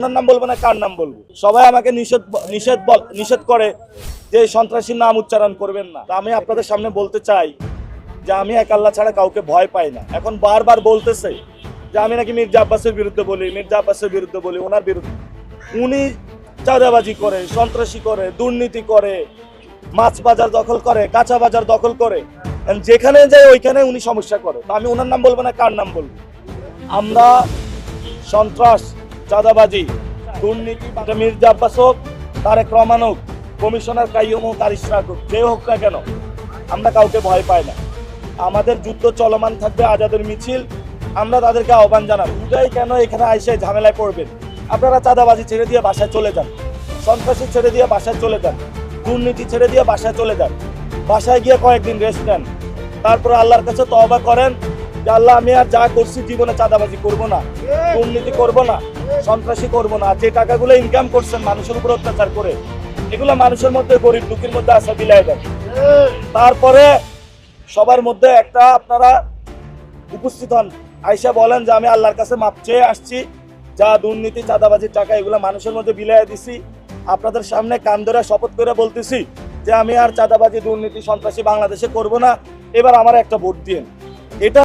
আপনার নাম বলব না কার নাম বলব? সবাই আমাকে নিষেধ নিষেধ নিষেধ করে যে সন্ত্রাসীর নাম উচ্চারণ করবেন না। আমি আপনাদের সামনে বলতে চাই যে আমি এক আল্লাহ ছাড়া কাউকে ভয় পাই না। এখন বারবার বলতেছে যে আমি নাকি মির্জা আব্বাসের বিরুদ্ধে বলি, মির্জা আব্বাসের বিরুদ্ধে বলি, ওনার বিরুদ্ধে। উনি চাঁদাবাজি করে, সন্ত্রাসী করে, দুর্নীতি করে, মাছ বাজার দখল করে, কাঁচা বাজার দখল করে। যেখানে যায় ওইখানে উনি সমস্যা করে। আমি ওনার নাম বলব না কার নাম বলব? আমরা সন্ত্রাস চাঁদাবাজি, দুর্নীতি মির্জা আব্বাস হোক, তারেক রহমান হোক, কমিশনার কাইয়ুম হোক আর ইশরাক হোক, যে হোক না কেন, আমরা কাউকে ভয় পাই না। আমাদের যুদ্ধ চলমান থাকবে আজাদের মিছিল, আমরা তাদেরকে আহ্বান জানাব। উদয় কেন এখানে আইসে ঝামেলায় পড়বেন? আপনারা চাঁদাবাজি ছেড়ে দিয়ে বাসায় চলে যান। সন্ত্রাসী ছেড়ে দিয়ে বাসায় চলে যান। দুর্নীতি ছেড়ে দিয়ে বাসায় চলে যান। বাসায় গিয়ে কয়েকদিন রেস্ট নেন। তারপরে আল্লাহর কাছে তওবা করেন। আল্লাহ, আমি আর যা করছি জীবনে চাঁদাবাজি করব না, দুর্নীতি করব না, সন্ত্রাসী করব না। যে টাকাগুলো ইনকাম করছেন মানুষের উপর অত্যাচার করে, এগুলো মানুষের মধ্যে, গরিব দুঃখের মধ্যে আসা বিলাই দেন। তারপরে সবার মধ্যে একটা আপনারা উপস্থিত হন, আইসা বলেন যে আমি আল্লাহর কাছে মাপ চেয়ে আসছি, যা দুর্নীতি, চাঁদাবাজির টাকা, এগুলো মানুষের মধ্যে বিলাই দিছি। আপনাদের সামনে কান ধরে শপথ করে বলতেছি যে আমি আর চাঁদাবাজি, দুর্নীতি, সন্ত্রাসী বাংলাদেশে করব না। এবার আমার একটা ভোট দিন এটা